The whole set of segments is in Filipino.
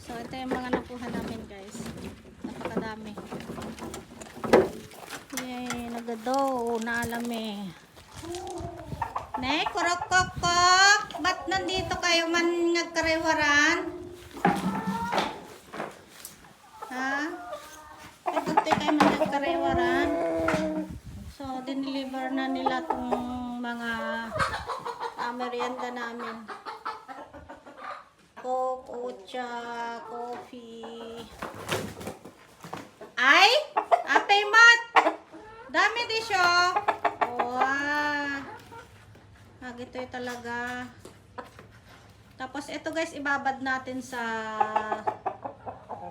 So, ito yung mga nakuha namin guys. Napakadami. Yay, nagado. Naalam eh. Ne, kurok kok kok. Ba't nandito kayo man nagkarewaran? Ha? Ito kayo man nagkarewaran? So, dineliver na nila tong mga uh, merienda namin. Coke, ocha, coffee. Ay! Ate Mat! Dami di siya. Wow. Ah, gito yung talaga. Tapos ito guys, ibabad natin sa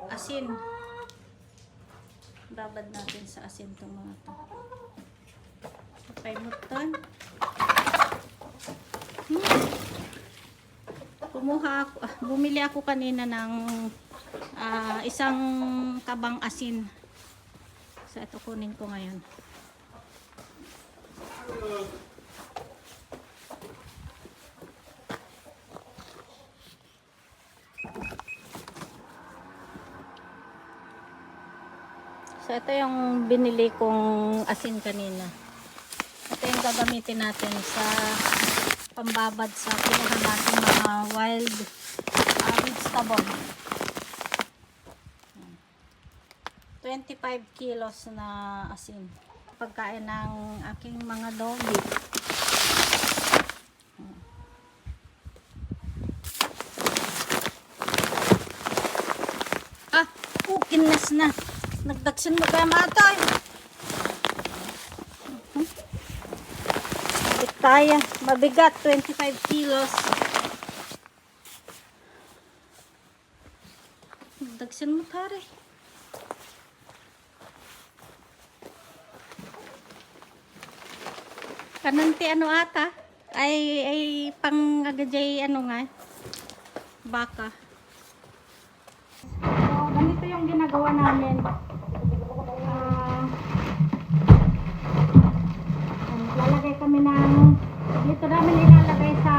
asin. Ibabad natin sa asin itong mga to. Kapay mo to. Kumuha ako, ah, bumili ako kanina ng ah, isang kabang asin. So ito kunin ko ngayon. So ito yung binili kong asin kanina. Ito yung gagamitin natin sa pambabad sa kinuha natin mga wild uh, vegetable. 25 kilos na asin. Pagkain ng aking mga doggy. Ah, kukinas na. Nagdagsin mo kaya matoy. Kaya. Mabigat, 25 kilos. Nagdagsin mo tari. Kananti ano ata? Ay, ay pang agajay ano nga? Baka. So, ganito yung ginagawa namin. Ah, lalagay kami ng dito namin ilalagay sa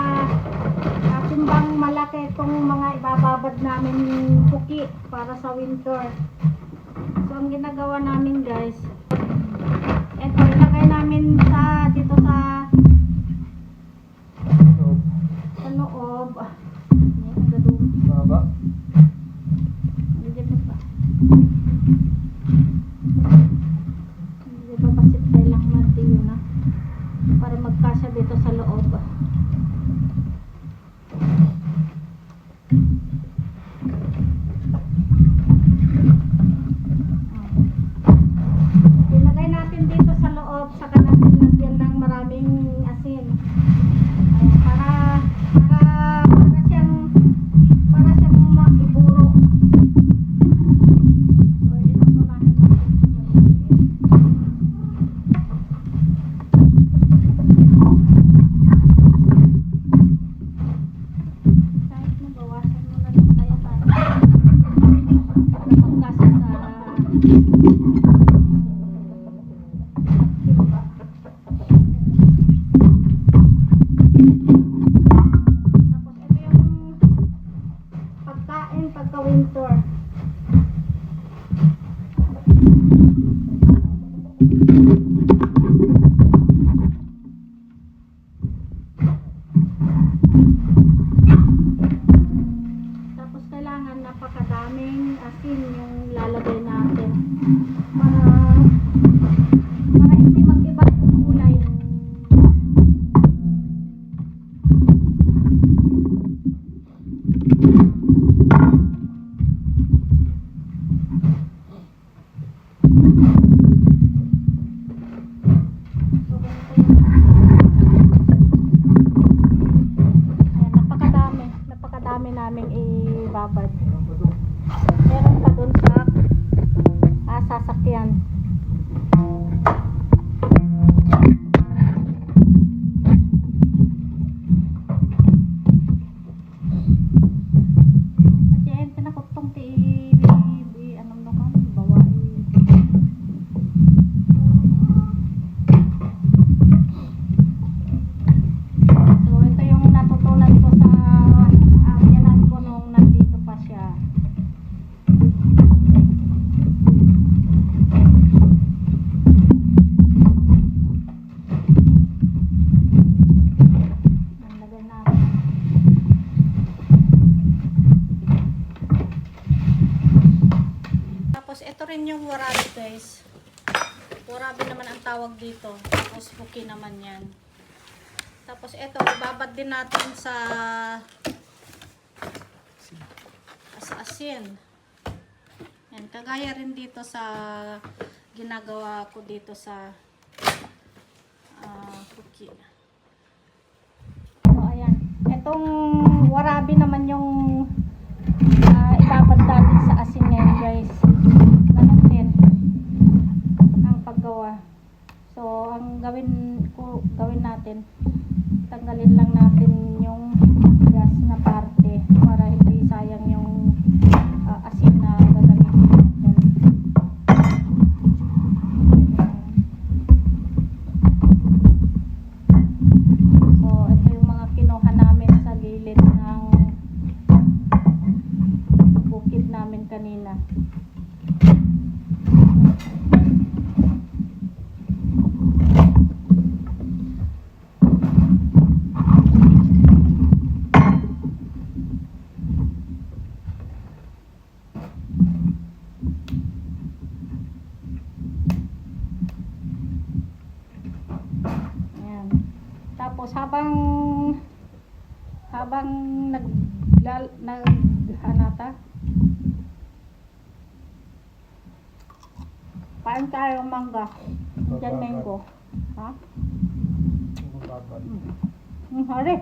uh, timbang malaki itong mga ibababad namin puki para sa winter. So, ang ginagawa namin guys, ito ilagay namin sa dito sa sa loob. Ah, Ang gadum. Baba. Hindi pa pa. Hindi pa pasit tayo lang mantiyo na. Para magkasya dito sa loob. Ilagay natin dito sa loob, saka natin lagyan ng maraming asin. Napakadami. Naming ibabad. Meron pa dun sa ah, sasakyan. Rin yung warabi guys. Warabi naman ang tawag dito. Tapos puki naman yan. Tapos ito, ibabad din natin sa sa asin. Yan, kagaya rin dito sa ginagawa ko dito sa ah puki. So, ayan. Itong warabi naman yung ah, ibabad natin sa asin ngayon guys. Ganun din ang paggawa. So, ang gawin ko gawin natin, tanggalin lang natin yung gas na parte para hindi sayang yung habang nag nag hanata Paano tayo mangga? Diyan mango. Ha? Hmm, hari.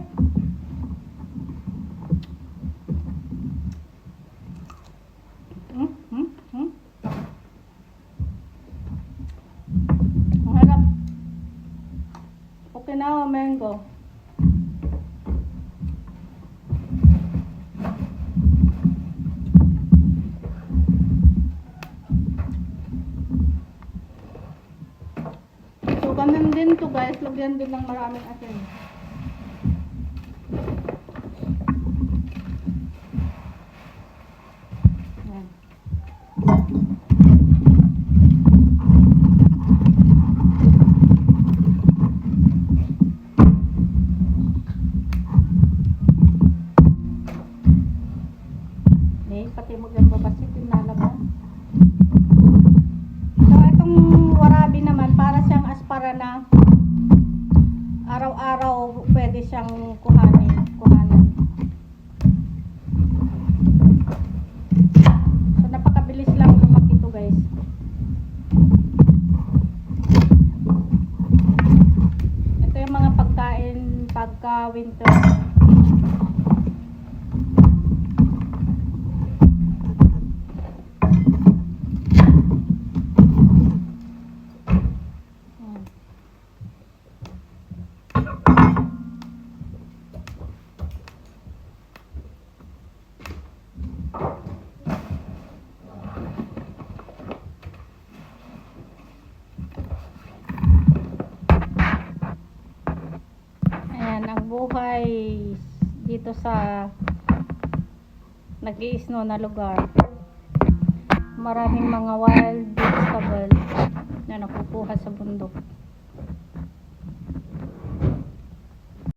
Hmm, hmm, hmm. Okinawa mango. Din to guys. Lagyan din ng maraming asin. Yan. Eh, pati mo yung babasit yung nalaman. So, itong warabi naman, para siyang aspara na araw-araw siyang kuhanin. kuhanan. So, napakabilis lang lumaki to guys. Ito yung mga pagkain pagka winter. Buhay dito sa nag snow na lugar. Maraming mga wild vegetables na nakukuha sa bundok.